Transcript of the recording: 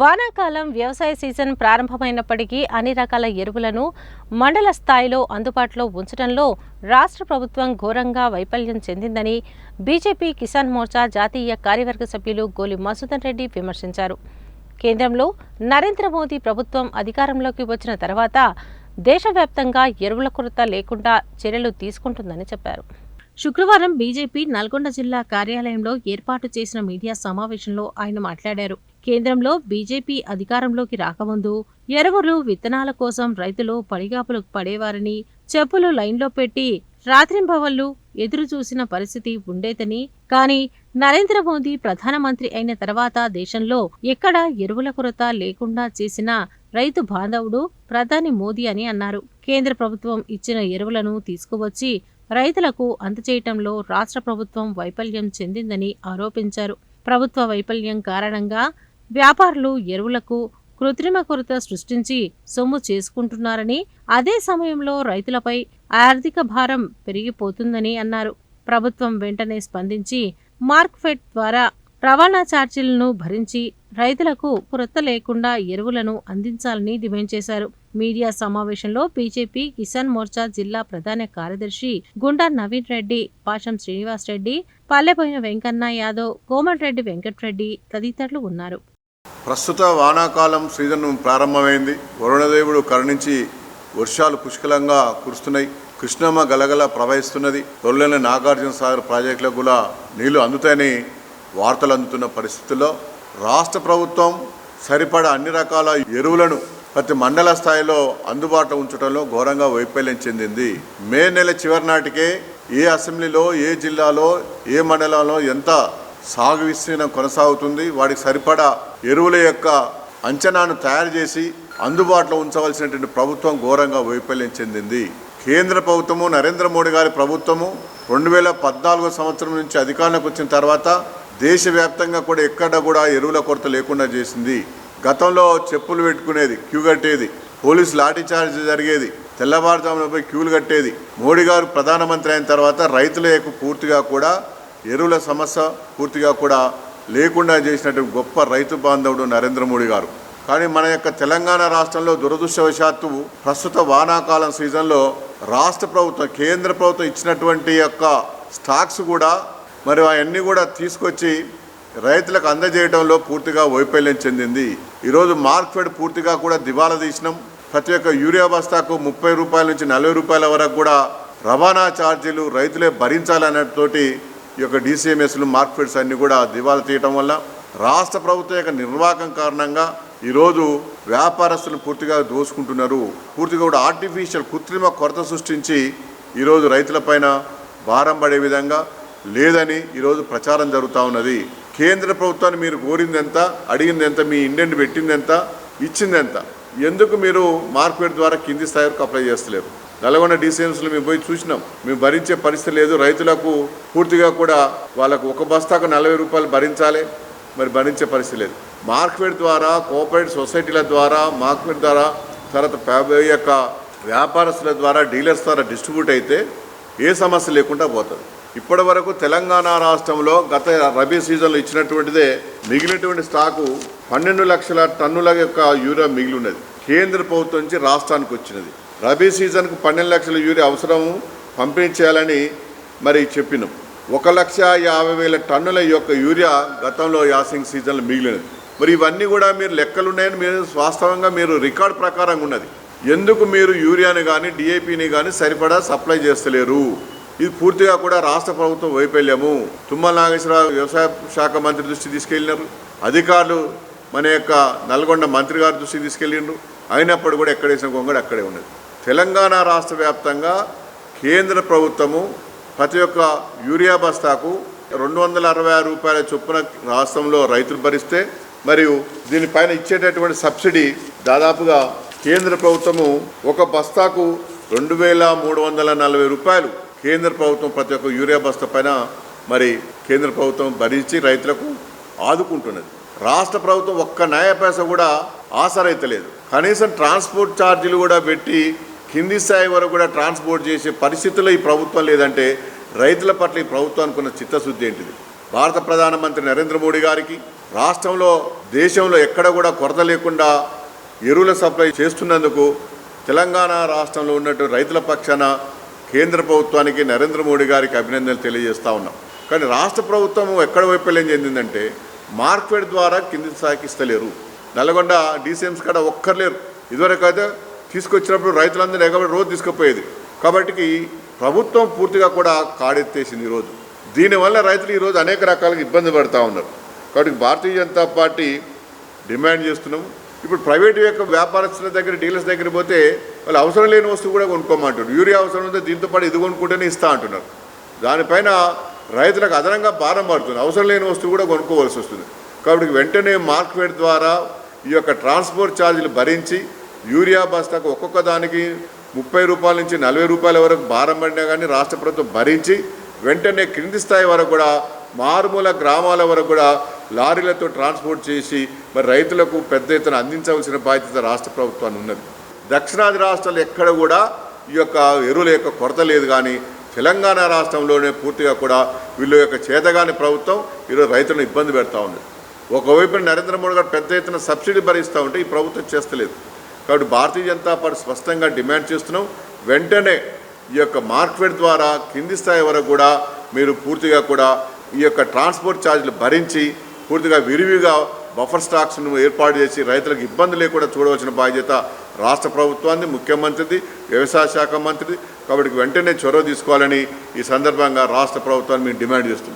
వానాకాలం వ్యవసాయ సీజన్ ప్రారంభమైనప్పటికీ అన్ని రకాల ఎరువులను మండల స్థాయిలో అందుబాటులో ఉంచడంలో రాష్ట్ర ప్రభుత్వం ఘోరంగా వైఫల్యం చెందిందని బీజేపీ కిసాన్ మోర్చా జాతీయ కార్యవర్గ సభ్యులు గోలి మసూదన్ రెడ్డి విమర్శించారు. కేంద్రంలో నరేంద్ర మోదీ ప్రభుత్వం అధికారంలోకి వచ్చిన తర్వాత దేశవ్యాప్తంగా ఎరువుల కొరత లేకుండా చర్యలు తీసుకుంటుందని చెప్పారు. శుక్రవారం బీజేపీ నల్గొండ జిల్లా కార్యాలయంలో ఏర్పాటు చేసిన మీడియా సమావేశంలో ఆయన మాట్లాడారు. కేంద్రంలో బీజేపీ అధికారంలోకి రాకముందు ఎరువులు విత్తనాల కోసం రైతులు పడిగాపులు పడేవారని చెప్పులు లైన్లో పెట్టి రాత్రింబవళ్ళు ఎదురు చూసిన పరిస్థితి ఉండేదని కానీ నరేంద్ర మోదీ ప్రధానమంత్రి అయిన తర్వాత దేశంలో ఎక్కడ ఎరువుల కొరత లేకుండా చేసిన రైతు బాంధవుడు ప్రధాని మోదీ అని అన్నారు. కేంద్ర ప్రభుత్వం ఇచ్చిన ఎరువులను తీసుకువచ్చి రైతులకు అందచేయటంలో రాష్ట్ర ప్రభుత్వం వైఫల్యం చెందిందని ఆరోపించారు. ప్రభుత్వ వైఫల్యం కారణంగా వ్యాపారులు ఎరువులకు కృత్రిమ కొరత సృష్టించి సొమ్ము చేసుకుంటున్నారని అదే సమయంలో రైతులపై ఆర్థిక భారం పెరిగిపోతుందని అన్నారు. ప్రభుత్వం వెంటనే స్పందించి మార్క్ఫెడ్ ద్వారా రవాణా ఛార్జీలను భరించి రైతులకు కొరత లేకుండా ఎరువులను అందించాలని డిమాండ్ చేశారు. మీడియా సమావేశంలో బీజేపీ కిసాన్ మోర్చా జిల్లా ప్రధాన కార్యదర్శి గుండా నవీన్ రెడ్డి పాషం శ్రీనివాస్ రెడ్డి పల్లెపోయిన వెంకన్న యాదవ్ కోమటిరెడ్డి వెంకట్రెడ్డి తదితరులు ఉన్నారు. ప్రస్తుత వానాకాలం సీజన్ ప్రారంభమైంది. వరుణదేవుడు కరుణించి వర్షాలు పుష్కలంగా కురుస్తున్నాయి. కృష్ణమ్మ గలగల ప్రవహిస్తున్నది. త్వరలోనే నాగార్జున సాగర్ ప్రాజెక్టులకు కూడా నీళ్ళు అందుతాయని వార్తలు అందుతున్న పరిస్థితుల్లో రాష్ట్ర ప్రభుత్వం సరిపడా అన్ని రకాల ఎరువులను ప్రతి మండల స్థాయిలో అందుబాటులో ఉంచడంలో ఘోరంగా వైఫల్యం చెందింది. మే నెల చివరి నాటికే ఏ అసెంబ్లీలో ఏ జిల్లాలో ఏ మండలంలో ఎంత సాగు విస్తీర్ణం కొనసాగుతుంది. వాటికి సరిపడా ఎరువుల యొక్క అంచనాను తయారు చేసి అందుబాటులో ఉంచవలసినటువంటి ప్రభుత్వం ఘోరంగా వైఫల్యం చెందింది. కేంద్ర ప్రభుత్వము నరేంద్ర మోడీ గారి ప్రభుత్వము రెండు వేల పద్నాలుగో సంవత్సరం నుంచి అధికారంలోకి వచ్చిన తర్వాత దేశవ్యాప్తంగా కూడా ఎక్కడ కూడా ఎరువుల కొరత లేకుండా చేసింది. గతంలో చెప్పులు పెట్టుకునేది క్యూ కట్టేది పోలీసు లాఠీ చార్జ్ జరిగేది తెల్లవారుజామున పోయి క్యూలు కట్టేది. మోడీ గారు ప్రధానమంత్రి అయిన తర్వాత రైతుల యొక్క పూర్తిగా కూడా ఎరువుల సమస్య పూర్తిగా కూడా లేకుండా చేసినటువంటి గొప్ప రైతు బాంధవుడు నరేంద్ర మోడీ గారు. కానీ మన యొక్క తెలంగాణ రాష్ట్రంలో దురదృష్టవశాత్తు ప్రస్తుత వానాకాలం సీజన్లో రాష్ట్ర ప్రభుత్వం కేంద్ర ప్రభుత్వం ఇచ్చినటువంటి యొక్క స్టాక్స్ కూడా మరి అవన్నీ కూడా తీసుకొచ్చి రైతులకు అందజేయడంలో పూర్తిగా వైఫల్యం చెందింది. ఈరోజు మార్క్ఫెడ్ పూర్తిగా కూడా దివాలా తీసినాం. ప్రతి ఒక్క యూరియా బస్తాకు ముప్పై రూపాయల నుంచి నలభై రూపాయల వరకు కూడా రవాణా ఛార్జీలు రైతులే భరించాలన్నతోటి ఈ యొక్క డీసీఎంఎస్లు మార్క్ఫెడ్స్ అన్నీ కూడా దివాలా తీయటం వల్ల రాష్ట్ర ప్రభుత్వం యొక్క నిర్వాహకం కారణంగా ఈరోజు వ్యాపారస్తులు పూర్తిగా దోసుకుంటున్నారు. పూర్తిగా కూడా ఆర్టిఫిషియల్ కృత్రిమ కొరత సృష్టించి ఈరోజు రైతులపైన భారం పడే విధంగా లేదని ఈరోజు ప్రచారం జరుగుతూ ఉన్నది. కేంద్ర ప్రభుత్వాన్ని మీరు కోరిందెంత అడిగిందెంత మీ ఇండెంట్ పెట్టిందెంత ఇచ్చిందెంత? ఎందుకు మీరు మార్కెట్ ద్వారా కింది స్థాయి వరకు అప్లై చేస్తలేరు? నల్గొండ డీసీఎంస్లో మేము పోయి చూసినాం. మేము భరించే పరిస్థితి లేదు. రైతులకు పూర్తిగా కూడా వాళ్ళకు ఒక బస్తాకు నలభై రూపాయలు భరించాలి. మరి భరించే పరిస్థితి లేదు. మార్కెట్ ద్వారా కోఆపరేటివ్ సొసైటీల ద్వారా మార్కెట్ ద్వారా తర్వాత యొక్క వ్యాపారస్తుల ద్వారా డీలర్స్ ద్వారా డిస్ట్రిబ్యూట్ అయితే ఏ సమస్య లేకుండా పోతుంది. ఇప్పటి వరకు తెలంగాణ రాష్ట్రంలో గత రబీ సీజన్లో ఇచ్చినటువంటిదే మిగిలినటువంటి స్టాకు పన్నెండు లక్షల టన్నుల యొక్క యూరియా మిగిలి ఉన్నది. కేంద్ర ప్రభుత్వం నుంచి రాష్ట్రానికి వచ్చినది. రబీ సీజన్కు పన్నెండు లక్షల యూరియా అవసరము పంపిణీ చేయాలని మరి చెప్పినాం. ఒక లక్ష యాభై వేల టన్నుల యొక్క యూరియా గతంలో యాసింగ్ సీజన్లో మిగిలినది. మరి ఇవన్నీ కూడా మీరు లెక్కలున్నాయని మీరు వాస్తవంగా మీరు రికార్డ్ ప్రకారంగా ఉన్నది. ఎందుకు మీరు యూరియాని కానీ డిఏపిని కానీ సరిపడా సప్లై చేస్తలేరు? ఇది పూర్తిగా కూడా రాష్ట్ర ప్రభుత్వం వైఫల్యము. తుమ్మల నాగేశ్వరరావు వ్యవసాయ శాఖ మంత్రి దృష్టి తీసుకెళ్ళినారు. అధికారులు మన యొక్క నల్గొండ మంత్రి గారి దృష్టికి తీసుకెళ్ళిండ్రు. అయినప్పుడు కూడా ఎక్కడేసిన గొంగడు అక్కడే ఉన్నది. తెలంగాణ రాష్ట్ర వ్యాప్తంగా కేంద్ర ప్రభుత్వము ప్రతి ఒక్క యూరియా బస్తాకు రెండు వందల అరవై ఆరు రూపాయల చొప్పున రాష్ట్రంలో రైతులు భరిస్తే మరియు దీనిపైన ఇచ్చేటటువంటి సబ్సిడీ దాదాపుగా కేంద్ర ప్రభుత్వము ఒక బస్తాకు రెండు వేల మూడు వందల నలభై రూపాయలు కేంద్ర ప్రభుత్వం ప్రతి ఒక్క యూరియా బస్తా పైన మరి కేంద్ర ప్రభుత్వం భరించి రైతులకు ఆదుకుంటున్నది. రాష్ట్ర ప్రభుత్వం ఒక్క న్యాయ పైస కూడా ఆసరైతలేదు కనీసం ట్రాన్స్పోర్ట్ ఛార్జీలు కూడా పెట్టి కింది స్థాయి వరకు కూడా ట్రాన్స్పోర్ట్ చేసే పరిస్థితుల్లో ఈ ప్రభుత్వం లేదంటే రైతుల పట్ల ఈ ప్రభుత్వానికి ఉన్న చిత్తశుద్ధి ఏంటిది? భారత ప్రధానమంత్రి నరేంద్ర మోడీ గారికి రాష్ట్రంలో దేశంలో ఎక్కడ కూడా కొరత లేకుండా ఎరువుల సప్లై చేస్తున్నందుకు తెలంగాణ రాష్ట్రంలో ఉన్నట్టు రైతుల పక్షాన కేంద్ర ప్రభుత్వానికి నరేంద్ర మోడీ గారికి అభినందనలు తెలియజేస్తూ ఉన్నాం. కానీ రాష్ట్ర ప్రభుత్వం ఎక్కడ వైఫల్యం చెందిందంటే మార్కెట్ ద్వారా కింది స్థాయికి ఇస్తలేరు. నల్గొండ డీసీఎంస్ కాడ ఒక్కర్లేరు ఇదివరకు అయితే తీసుకొచ్చినప్పుడు రైతులందరూ ఎగబడి రోజు తీసుకుపోయేది. కాబట్టి ప్రభుత్వం పూర్తిగా కూడా కాడెత్తేసింది ఈరోజు దీనివల్ల రైతులు ఈరోజు అనేక రకాలుగా ఇబ్బంది పడుతూ ఉన్నారు. కాబట్టి భారతీయ జనతా పార్టీ డిమాండ్ చేస్తున్నాం. ఇప్పుడు ప్రైవేట్ యొక్క వ్యాపారస్తుల దగ్గర డీలర్స్ దగ్గర పోతే వాళ్ళు అవసరం లేని వస్తువు కూడా కొనుక్కోమంటారు యూరియా అవసరం ఉంటే దీంతో పాటు ఇది కొనుక్కుంటేనే ఇస్తా అంటున్నారు. దానిపైన రైతులకు అదనంగా భారం పడుతుంది. అవసరం లేని వస్తువు కూడా కొనుక్కోవాల్సి వస్తుంది. కాబట్టి వెంటనే మార్కెట్ ద్వారా ఈ యొక్క ట్రాన్స్పోర్ట్ ఛార్జీలు భరించి యూరియా బస్తాకు ఒక్కొక్క దానికి ముప్పై రూపాయల నుంచి నలభై రూపాయల వరకు భారం పడినా కానీ రాష్ట్ర ప్రభుత్వం భరించి వెంటనే క్రింది స్థాయి వరకు కూడా మారుమూల గ్రామాల వరకు కూడా లారీలతో ట్రాన్స్పోర్ట్ చేసి మరి రైతులకు పెద్ద ఎత్తున అందించవలసిన బాధ్యత రాష్ట్ర ప్రభుత్వాన్ని ఉన్నది. దక్షిణాది రాష్ట్రాలు ఎక్కడ కూడా ఈ యొక్క ఎరువుల యొక్క కొరత లేదు కానీ తెలంగాణ రాష్ట్రంలోనే పూర్తిగా కూడా వీళ్ళ యొక్క చేతగాని ప్రభుత్వం ఈరోజు రైతులను ఇబ్బంది పెడతా ఉంది ఒకవైపు నరేంద్ర మోడీ గారు పెద్ద ఎత్తున సబ్సిడీ భరిస్తూ ఉంటే ఈ ప్రభుత్వం చేస్తలేదు. కాబట్టి భారతీయ జనతా పార్టీ స్పష్టంగా డిమాండ్ చేస్తున్నాం. వెంటనే ఈ యొక్క మార్కెట్ ద్వారా కింది స్థాయి వరకు కూడా మీరు పూర్తిగా కూడా ఈ యొక్క ట్రాన్స్పోర్ట్ ఛార్జీలు భరించి పూర్తిగా విరివిగా బఫర్ స్టాక్స్ను ఏర్పాటు చేసి రైతులకు ఇబ్బంది లేకుండా చూడవలసిన బాధ్యత రాష్ట్ర ప్రభుత్వాన్ని ముఖ్యమంత్రిది వ్యవసాయ శాఖ మంత్రిది. కాబట్టి వెంటనే చొరవ తీసుకోవాలని ఈ సందర్భంగా రాష్ట్ర ప్రభుత్వాన్ని మేము డిమాండ్ చేస్తున్నాం.